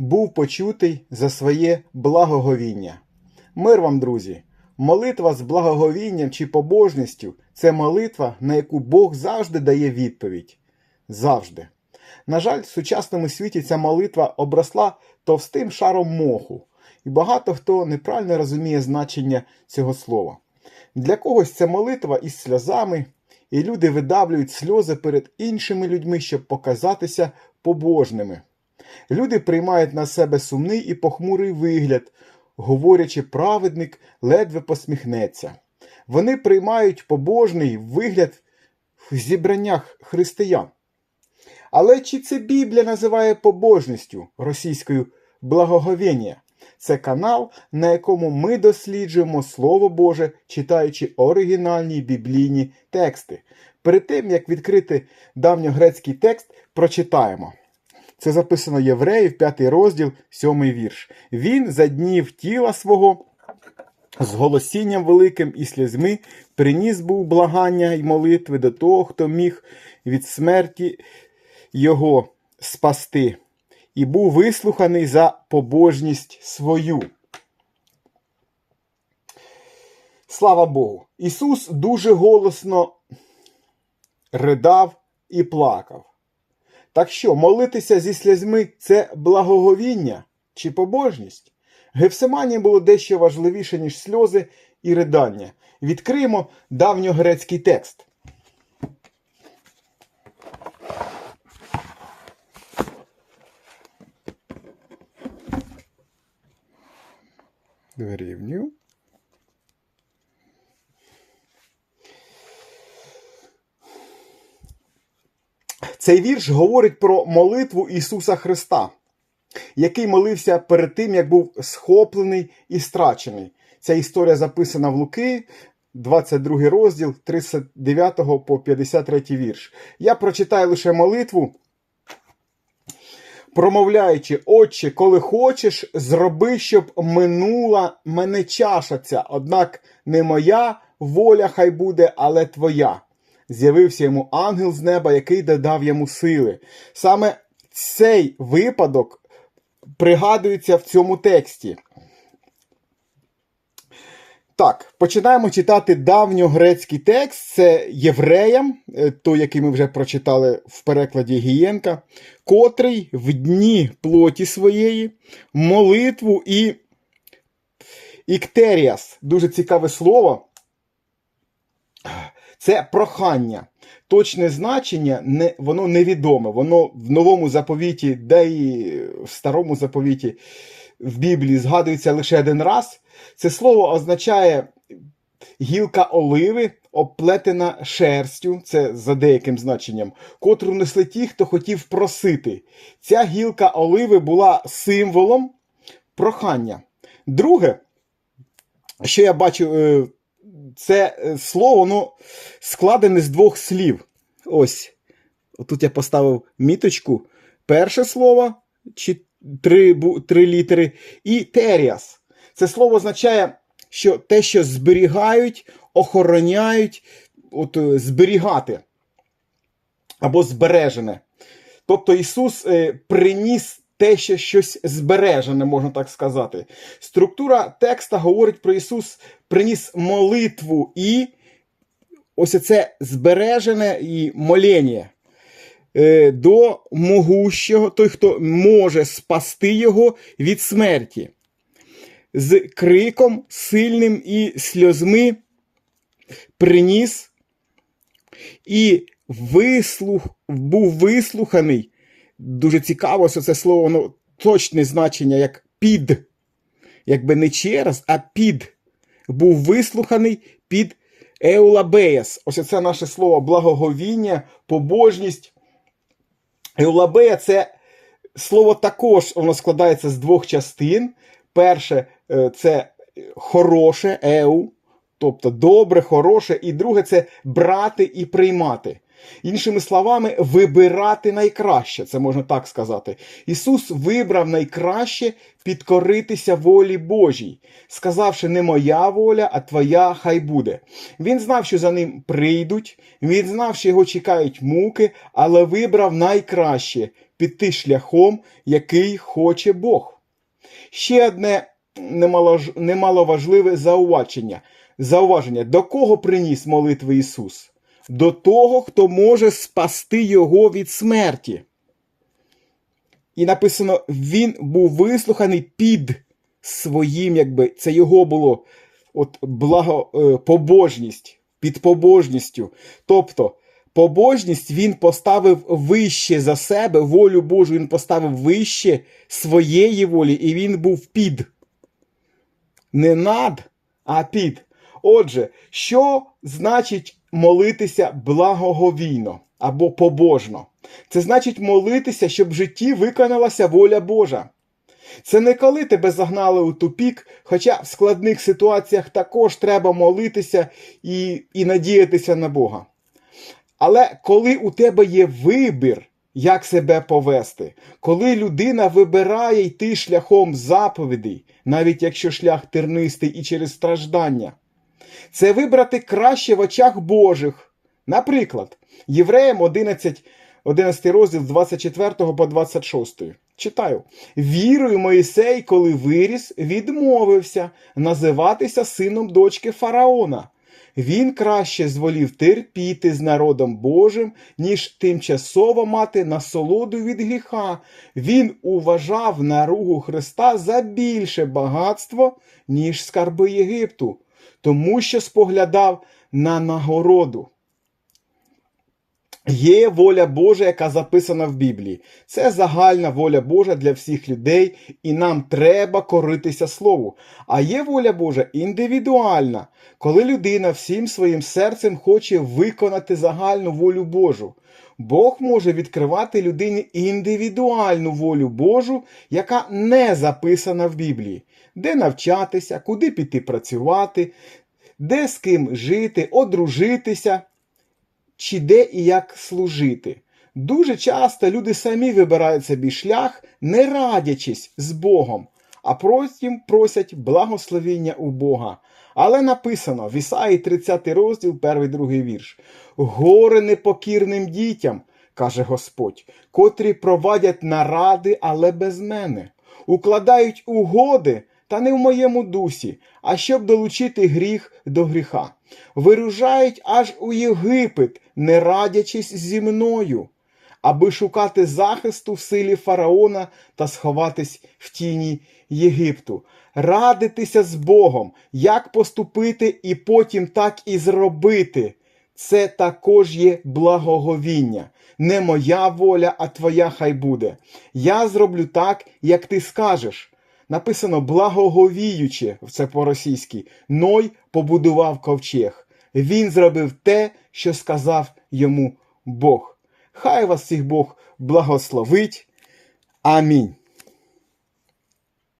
був почутий за своє благоговіння. Мир вам, друзі! Молитва з благоговінням чи побожністю це молитва, на яку Бог завжди дає відповідь. Завжди. На жаль, в сучасному світі ця молитва обросла товстим шаром моху, і багато хто неправильно розуміє значення цього слова. Для когось це молитва із сльозами, і люди видавлюють сльози перед іншими людьми, щоб показатися побожними. Люди приймають на себе сумний і похмурий вигляд, говорячи, праведник ледве посміхнеться. Вони приймають побожний вигляд в зібраннях християн. Але чи це Біблія називає побожністю російською благоговіння? Це канал, на якому ми досліджуємо Слово Боже, читаючи оригінальні біблійні тексти. Перед тим, як відкрити давньогрецький текст, прочитаємо. Це записано Євреїв, 5 розділ, 7 вірш. Він за днів тіла свого з голосінням великим і слізьми приніс був благання й молитви до того, хто міг від смерті його спасти, і був вислуханий за побожність свою. Слава Богу! Ісус дуже голосно ридав і плакав. Так що, молитися зі слізьми це благоговіння чи побожність? Гефсиманії було дещо важливіше, ніж сльози і ридання. Відкриємо давньогрецький текст. Дорівнюю. Цей вірш говорить про молитву Ісуса Христа, який молився перед тим, як був схоплений і страчений. Ця історія записана в Луки, 22 розділ, 39 по 53 вірш. Я прочитаю лише молитву, промовляючи, Отче, коли хочеш, зроби, щоб минула мене чаша ця, однак не моя воля хай буде, але твоя. З'явився йому ангел з неба, який додав йому сили. Саме цей випадок пригадується в цьому тексті. Так, починаємо читати давньогрецький текст. Це євреям, е, той, який ми вже прочитали в перекладі Гієнка, котрий в дні плоті своєї молитву і іктеріас. Дуже цікаве слово. Це прохання. Точне значення не, воно невідоме. Воно в новому заповіті, де і в старому заповіті в Біблії згадується лише один раз. Це слово означає гілка оливи, оплетена шерстю, це за деяким значенням, котру несли ті, хто хотів просити. Ця гілка оливи була символом прохання. Друге, що я бачу, е, це е, слово воно складене з двох слів. Ось. Тут я поставив міточку. Перше слово, чи три, три літери, і теріас. Це слово означає, що те, що зберігають, охороняють, от, е, зберігати або збережене. Тобто Ісус е, приніс те, що щось збережене, можна так сказати. Структура текста говорить про Ісус приніс молитву і ось це збережене і моління е, до могущого, той, хто може спасти його від смерті. З криком сильним і сльозми приніс і вислух, був вислуханий. Дуже цікаво, що це слово воно точне значення як під. Якби не через, а під. Був вислуханий під Еулабеяс. Ось це наше слово благоговіння, побожність. Еулабея це слово також воно складається з двох частин. Перше е, це хороше, еу, тобто добре, хороше, і друге це брати і приймати. Іншими словами, вибирати найкраще, це можна так сказати. Ісус вибрав найкраще підкоритися волі Божій, сказавши, не моя воля, а твоя хай буде. Він знав, що за ним прийдуть, він знав, що його чекають муки, але вибрав найкраще піти шляхом, який хоче Бог. Ще одне немаловажливе зауваження. Зауваження, до кого приніс молитви Ісус? До того, хто може спасти його від смерті. І написано, він був вислуханий під своїм, якби це його було от благо, е, побожність, під побожністю. Тобто, побожність він поставив вище за себе, волю Божу він поставив вище своєї волі, і він був під. Не над, а під. Отже, що значить молитися благоговійно або побожно? Це значить молитися, щоб в житті виконалася воля Божа. Це не коли тебе загнали у тупік, хоча в складних ситуаціях також треба молитися і, і надіятися на Бога. Але коли у тебе є вибір, як себе повести, коли людина вибирає йти шляхом заповідей, навіть якщо шлях тернистий і через страждання, це вибрати краще в очах Божих. Наприклад, Євреям 11, 11 розділ з 24 по 26. Читаю. Вірою Моїсей, коли виріс, відмовився називатися сином дочки фараона. Він краще зволів терпіти з народом Божим, ніж тимчасово мати насолоду від гріха. Він уважав наругу Христа за більше багатство, ніж скарби Єгипту, тому що споглядав на нагороду. Є воля Божа, яка записана в Біблії. Це загальна воля Божа для всіх людей, і нам треба коритися Слову. А є воля Божа індивідуальна, коли людина всім своїм серцем хоче виконати загальну волю Божу. Бог може відкривати людині індивідуальну волю Божу, яка не записана в Біблії, де навчатися, куди піти працювати, де з ким жити, одружитися чи де і як служити. Дуже часто люди самі вибирають собі шлях, не радячись з Богом, а потім просять благословіння у Бога. Але написано в Ісаї 30 розділ, 1-2 вірш. Горе непокірним дітям, каже Господь, котрі провадять наради, але без мене, укладають угоди, та не в моєму дусі, а щоб долучити гріх до гріха. Виружають аж у Єгипет, не радячись зі мною, аби шукати захисту в силі фараона та сховатись в тіні Єгипту, радитися з Богом, як поступити і потім так і зробити. Це також є благоговіння. Не моя воля, а твоя хай буде. Я зроблю так, як ти скажеш. Написано благоговіючи, це по-російськи, Ной побудував ковчег. Він зробив те, що сказав йому Бог. Хай вас всіх Бог благословить. Амінь.